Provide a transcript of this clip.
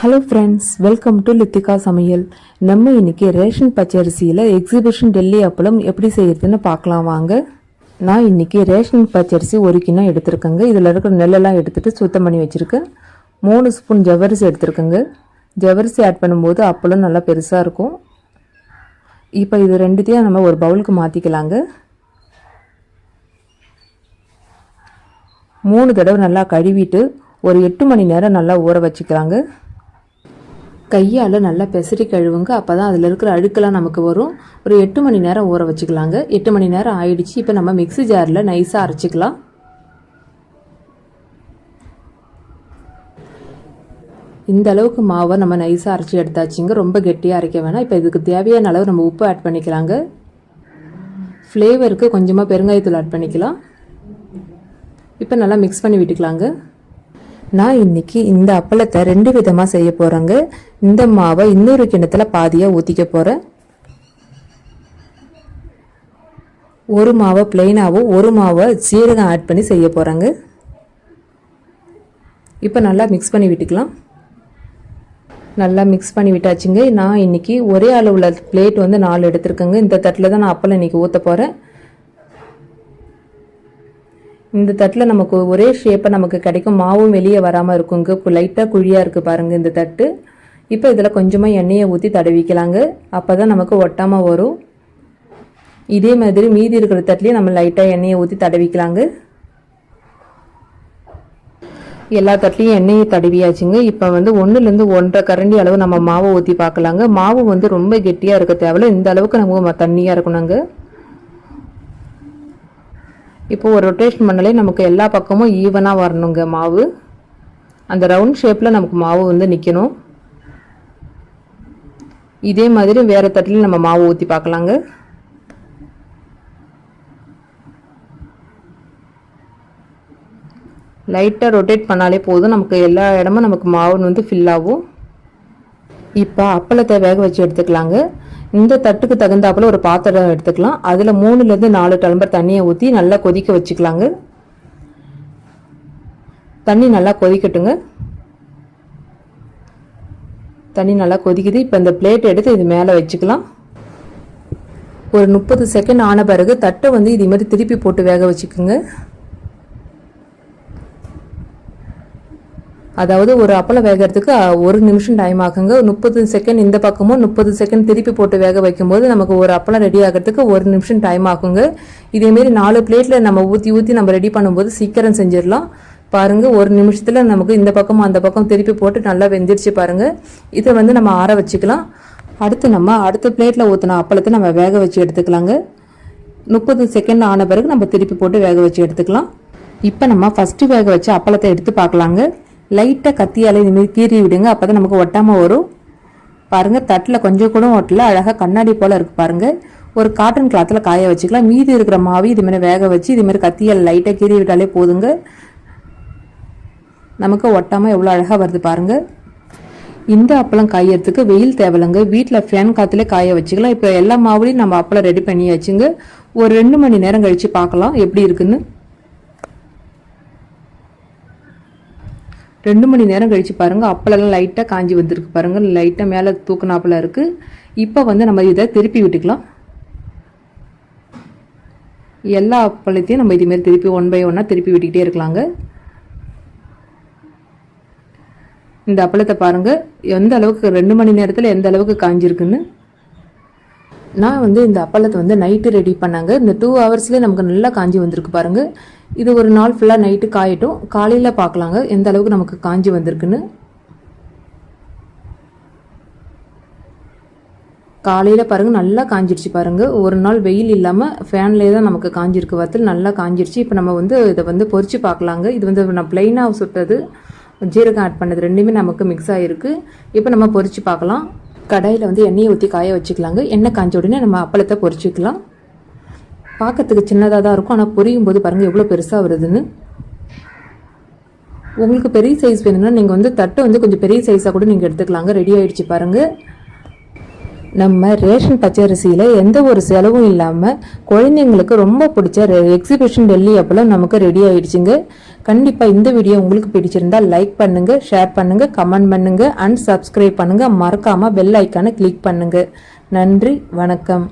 Hello friends welcome to Lithika சமையல் நம்ம இன்னைக்கு ரேஷன் பச்சரிசியில் எக்ஸிபிஷன் டெல்லி அப்பளம் எப்படி செய்யறதுன்னு பார்க்கலாம் வாங்க. நான் இன்னைக்கு ரேஷன் பச்சரிசி ஒரு கிலோ எடுத்திருக்கேங்க. இதில் இருக்கிற நெல்லெல்லாம் எடுத்துகிட்டு சுத்தம் பண்ணி வச்சுருக்கேன். மூணு ஸ்பூன் ஜவ்வரிசி எடுத்திருக்கேங்க. ஜவ்வரிசி ஆட் பண்ணும்போது அப்பளம் நல்லா பெருசாக இருக்கும். இப்போ இது ரெண்டுத்தையும் நம்ம ஒரு பவுலுக்கு மாற்றிக்கலாங்க மூணு தடவை நல்லா கழுவிட்டு ஒரு எட்டு மணி நேரம் நல்லா ஊற வச்சுக்கலாங்க. கையால் நல்லா பெசரி கழுவுங்க. அப்போ தான் அதில் இருக்கிற அழுக்கெல்லாம் நமக்கு வரும். ஒரு எட்டு மணி நேரம் ஊற வச்சுக்கலாங்க. எட்டு மணி நேரம் ஆயிடுச்சு. இப்போ நம்ம மிக்ஸி ஜாரில் நைஸாக அரைச்சிக்கலாம். இந்த அளவுக்கு மாவை நம்ம நைஸாக அரைச்சி எடுத்தாச்சுங்க. ரொம்ப கெட்டியாக அரைக்க வேணாம். இப்போ இதுக்கு தேவையான அளவு நம்ம உப்பு ஆட் பண்ணிக்கலாங்க. ஃப்ளேவருக்கு கொஞ்சமாக பெருங்காயத்தூள் ஆட் பண்ணிக்கலாம். இப்போ நல்லா மிக்ஸ் பண்ணி விட்டுக்கலாங்க. நான் இன்னைக்கு இந்த அப்பளத்தை ரெண்டு விதமாக செய்ய போகிறேங்க இந்த மாவை இன்னொரு கிணத்துல பாதியாக ஊற்றிக்க போகிறேன் ஒரு மாவை பிளெயினாகவும் ஒரு மாவை சீரகம் ஆட் பண்ணி செய்ய போகிறேங்க இப்போ நல்லா மிக்ஸ் பண்ணி விட்டுக்கலாம். நல்லா மிக்ஸ் பண்ணி விட்டாச்சுங்க. நான் இன்னைக்கு ஒரே அளவில் பிளேட் வந்து நாலு எடுத்திருக்கேங்க. இந்த தட்டில் தான் நான் அப்பளம் இன்னைக்கு ஊற்ற போகிறேன் இந்த தட்டில் நமக்கு ஒரே ஷேப்பை நமக்கு கிடைக்கும். மாவும் வெளியே வராமல் இருக்குங்க. இப்போ லைட்டாக குழியாக இருக்குது பாருங்கள் இந்த தட்டு. இப்போ இதில் கொஞ்சமாக எண்ணெயை ஊற்றி தடவிக்கலாங்க. அப்போ தான் நமக்கு ஒட்டாமல் வரும். இதே மாதிரி மீதி இருக்கிற தட்டிலையும் நம்ம லைட்டாக எண்ணெயை ஊற்றி தடவிக்கலாங்க. எல்லா தட்டிலையும் எண்ணெயை தடவியாச்சுங்க. இப்போ வந்து ஒன்றுலேருந்து ஒன்றரை கரண்டி அளவு நம்ம மாவை ஊற்றி பார்க்கலாங்க. மாவு வந்து ரொம்ப கெட்டியாக இருக்க தேவையில்ல. இந்த அளவுக்கு நம்ம தண்ணியாக இருக்கணுங்க. இப்போ ஒரு ரொட்டேஷன் பண்ணாலே நமக்கு எல்லா பக்கமும் ஈவனாக வரணுங்க. மாவு. அந்த ரவுண்ட் ஷேப்பில் நமக்கு மாவு வந்து நிற்கணும் இதே மாதிரி வேறு தட்டில் நம்ம மாவு ஊற்றி பார்க்கலாங்க. லைட்டாக ரொட்டேட் பண்ணாலே போதும். நமக்கு எல்லா இடமும் நமக்கு மாவு வந்து ஃபில் ஆகும். இப்போ அப்பளத்தை வேக வச்சு எடுத்துக்கலாங்க. இந்த தட்டுக்கு தகுந்தாப்புல ஒரு பாத்திரம் எடுத்துக்கலாம். அதில் மூணுலேருந்து நாலு டம்ளர் தண்ணியை ஊற்றி நல்லா கொதிக்க வச்சுக்கலாங்க. தண்ணி நல்லா கொதிக்கட்டுங்க. தண்ணி நல்லா கொதிக்குது. இப்போ இந்த பிளேட் எடுத்து இது மேலே வச்சுக்கலாம். ஒரு முப்பது செகண்ட் ஆன பிறகு தட்டை வந்து இது மாதிரி திருப்பி போட்டு வேக வச்சுக்கோங்க. அதாவது ஒரு அப்பளம் வேகிறதுக்கு ஒரு நிமிஷம் டைம் ஆகுங்க முப்பது செகண்ட் இந்த பக்கமும் முப்பது செகண்ட் திருப்பி போட்டு வேக வைக்கும்போது நமக்கு ஒரு அப்பளம் ரெடி ஆகிறதுக்கு ஒரு நிமிஷம் டைம் ஆகுங்க. இதேமாரி நாலு பிளேட்டில் நம்ம ஊற்றி ஊற்றி நம்ம ரெடி பண்ணும்போது சீக்கிரம் செஞ்சிடலாம். பாருங்க ஒரு நிமிஷத்தில் நமக்கு இந்த பக்கமும் அந்த பக்கம் திருப்பி போட்டு நல்லா வெந்துருச்சு பாருங்க. இதை வந்து நம்ம ஆற வச்சுக்கலாம். அடுத்து நம்ம அடுத்த பிளேட்டில் ஊற்றின அப்பளத்தை நம்ம வேக வச்சு எடுத்துக்கலாங்க. முப்பது செகண்ட் ஆன பிறகு நம்ம திருப்பி போட்டு வேக வச்சு எடுத்துக்கலாம். இப்போ நம்ம ஃபஸ்ட்டு வேக வச்சு அப்பளத்தை எடுத்து பார்க்கலாங்க. லைட்டாக கத்தியால் இதுமாரி கீறி விடுங்க. அப்போ தான் நமக்கு ஒட்டாமல் வரும். பாருங்கள் தட்டில் கொஞ்சம் கூட ஒட்டல. அழகாக கண்ணாடி போல் இருக்குது பாருங்கள் ஒரு காட்டன் கிளாத்தில் காய வச்சுக்கலாம். மீதி இருக்கிற மாவு இதுமாரி வேக வச்சு இதுமாரி கத்தியால் லைட்டாக கீறி விட்டாலே போதுங்க. நமக்கு ஒட்டாமல் எவ்வளோ அழகாக வருது பாருங்கள் இந்த அப்பளம் காயறதுக்கு வெயில் தேவையில்லைங்க. வீட்டில் ஃபேன் காற்றுல காய வச்சுக்கலாம். இப்போ எல்லா மாவுலையும் நம்ம அப்பளம் ரெடி பண்ணி வச்சுங்க ஒரு ரெண்டு மணி நேரம் கழித்து பார்க்கலாம். எப்படி இருக்குன்னு. ரெண்டு மணி நேரம் கழித்து பாருங்கள் அப்பளெல்லாம் லைட்டாக காஞ்சி வந்திருக்கு பாருங்கள் லைட்டாக மேலே தூக்கினாப்பில் இருக்குது இப்போ வந்து நம்ம இதை திருப்பி விட்டுக்கலாம். எல்லா அப்பளத்தையும் நம்ம இதுமாரி திருப்பி ஒன் பை ஒன்னாக திருப்பி விட்டுக்கிட்டே இருக்கலாங்க. இந்த அப்பளத்தை பாருங்கள் எந்த அளவுக்கு ரெண்டு மணி நேரத்தில் எந்த அளவுக்கு காஞ்சிருக்குன்னு. நான் வந்து இந்த அப்பளத்தை வந்து நைட்டு ரெடி பண்ணாங்க. இந்த டூ ஹவர்ஸ்லேயே நமக்கு நல்லா காஞ்சி வந்திருக்கு பாருங்கள் இது ஒரு நாள் ஃபுல்லாக நைட்டு காயட்டும். காலையில் பார்க்கலாங்க எந்த அளவுக்கு நமக்கு காஞ்சி வந்திருக்குன்னு. காலையில் பாருங்கள் நல்லா காஞ்சிருச்சு பாருங்கள் ஒரு நாள் வெயில் இல்லாமல் ஃபேன்லேயே தான் நமக்கு காஞ்சிருக்கு. வத்தல் நல்லா காஞ்சிருச்சு. இப்போ நம்ம வந்து இதை வந்து பொறிச்சு பார்க்கலாங்க இது வந்து நான் பிளெயினாக சுட்டது. ஜீரகம் ஆட் பண்ணது ரெண்டுமே நமக்கு மிக்ஸ் ஆகிருக்கு இப்போ நம்ம பொறிச்சு பார்க்கலாம் கடாயில் வந்து எண்ணெயை ஊற்றி காய வச்சுக்கலாங்க. எண்ணெய் காஞ்ச உடனே நம்ம அப்பளத்தை பொரிச்சிக்கலாம். பார்க்கறதுக்கு சின்னதாக தான் இருக்கும். ஆனால் பொரியும் போது பாருங்கள் எவ்வளோ பெருசாக வருதுன்னு. உங்களுக்கு பெரிய சைஸ் வேணும்னா நீங்கள் வந்து தட்டை வந்து கொஞ்சம் பெரிய சைஸாக கூட நீங்கள் எடுத்துக்கலாங்க. ரெடி ஆகிடுச்சு பாருங்கள் நம்ம ரேஷன் பச்சரிசியில் எந்த ஒரு செலவும் இல்லாமல் குழந்தைங்களுக்கு ரொம்ப பிடிச்ச எக்ஸிபிஷன் டெல்லி அப்பளம் நமக்கு ரெடி ஆயிடுச்சுங்க. கண்டிப்பாக இந்த வீடியோ உங்களுக்கு பிடிச்சிருந்தா லைக் பண்ணுங்கள் ஷேர் பண்ணுங்கள் கமெண்ட் பண்ணுங்கள் அண்ட் சப்ஸ்கிரைப் பண்ணுங்கள் மறக்காமல் பெல் ஐக்கானை கிளிக் பண்ணுங்கள் நன்றி வணக்கம்.